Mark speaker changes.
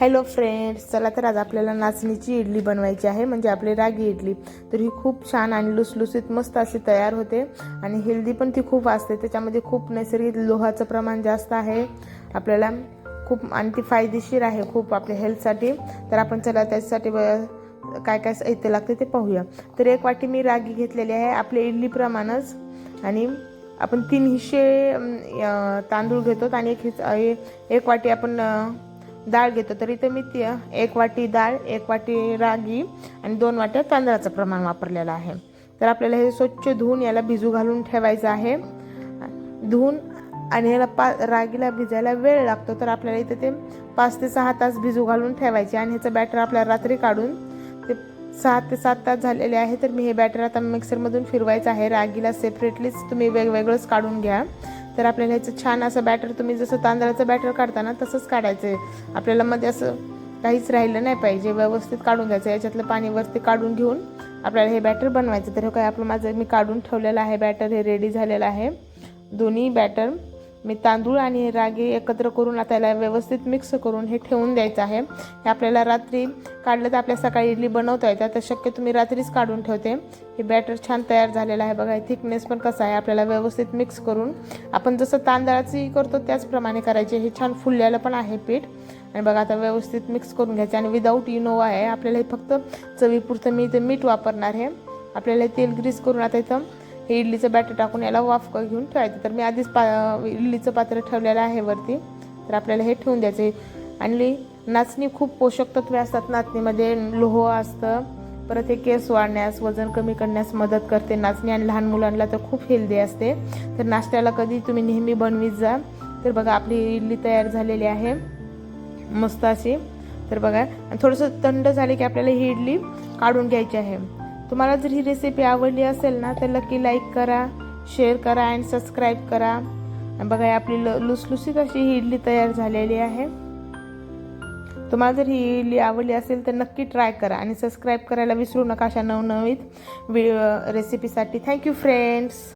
Speaker 1: Hello friends चला तर आज आपल्याला नाचणीची इडली बनवायची आहे म्हणजे आपली रागी इडली. तर ही खूप छान आणि लुसलुसीत मस्त अशी तयार होते. आणि हेल्दी पण ती खूप असते. त्याच्यामध्ये खूप नैसर्गिक लोहाचं प्रमाण जास्त आहे. आपल्याला खूप आणि ती फायदेशीर आहे खूप आपल्या हेल्थसाठी. तर आपण चला त्याच्यासाठी काय काय साहित्य लागते ते पाहूया. तर एक वाटी मी रागी घेतलेली आहे आपल्या इडलीप्रमाणेच आणि आपण तीन हिस्से तांदूळ घेतो आणि एक हिस एक वाटी आपण डाळ घेतो तर इथं मी ती एक वाटी डाळ एक वाटी रागी आणि दोन वाट्या तांदळाचं प्रमाण वापरलेलं आहे. तर आपल्याला हे स्वच्छ धुवून याला भिजू घालून ठेवायचं आहे. धुवून आणि ह्याला पा रागीला भिजायला वेळ लागतो तर आपल्याला इथे ते पाच ते सहा तास भिजू घालून ठेवायचे आणि ह्याचं बॅटर आपल्याला रात्री काढून ते सहा ते सात तास झालेले आहे तर मी हे बॅटर आता मिक्सरमधून फिरवायचं आहे. रागीला सेपरेटलीच तुम्ही वेगवेगळंच काढून घ्या. तर आपल्याला ह्याचं छान असं बॅटर तुम्ही जसं तांदळाचं बॅटर काढताना तसंच काढायचं आहे आपल्याला मध्ये असं काहीच राहिलं नाही पाहिजे व्यवस्थित काढून घ्यायचं याच्यातलं पाणी वरती काढून घेऊन आपल्याला हे बॅटर बनवायचं. तर हे काय आपलं माझं मी काढून ठेवलेलं आहे बॅटर हे रेडी झालेलं आहे. दोन्ही बॅटर मी तांदूळ आणि रागी एकत्र करून आता याला व्यवस्थित मिक्स करून हे ठेवून द्यायचं आहे. हे आपल्याला रात्री काढलं तर आपल्या सकाळी इडली बनवता येतात तर शक्य तुम्ही रात्रीच काढून ठेवते. हे बॅटर छान तयार झालेलं आहे बघा. थिकनेस पण कसं आहे आपल्याला व्यवस्थित मिक्स करून. आपण जसं तांदळाची करतो त्याचप्रमाणे करायचे. हे छान फुललेलं पण आहे पीठ. आणि बघा आता व्यवस्थित मिक्स करून घ्यायचं. आणि विदाऊट इनोवा आहे. आपल्याला हे फक्त चवीपुरतं मी इथं मीठ वापरणार आहे. आपल्याला हे तेल ग्रीस करून आता इथं हे इडलीचं बॅटर टाकून याला वाफ घेऊन ठेवायचं. तर मी आधीच पा इडलीचं पात्र ठेवलेलं आहे वरती. तर आपल्याला हे ठेवून द्यायचं आणि नाचणी खूप पोषक तत्वे असतात. नाचणीमध्ये लोह असतं. परत हे केस वाढण्यास वजन कमी करण्यास मदत करते. नाचणी आणि लहान मुलांना तर खूप हेल्दी असते. तर नाश्त्याला कधी तुम्ही नेहमी बनवीत जा. तर बघा आपली इडली तयार झालेली आहे. मस्त अशी. तर बघा आणि थोडंसं थंड झाले की आपल्याला ही इडली काढून घ्यायची आहे. तुम्हाला जर ही रेसिपी आवडली असेल ना तर नक्की लाईक करा शेअर करा अँड सबस्क्राईब करा. बघा आपली ल लुसलुसीत अशी ही इडली तयार झालेली आहे. तुम्हाला जर ही इडली आवडली असेल तर नक्की ट्राय करा आणि सबस्क्राईब करायला विसरू नका अशा नवनवीन वि रेसिपीसाठी थँक्यू फ्रेंड्स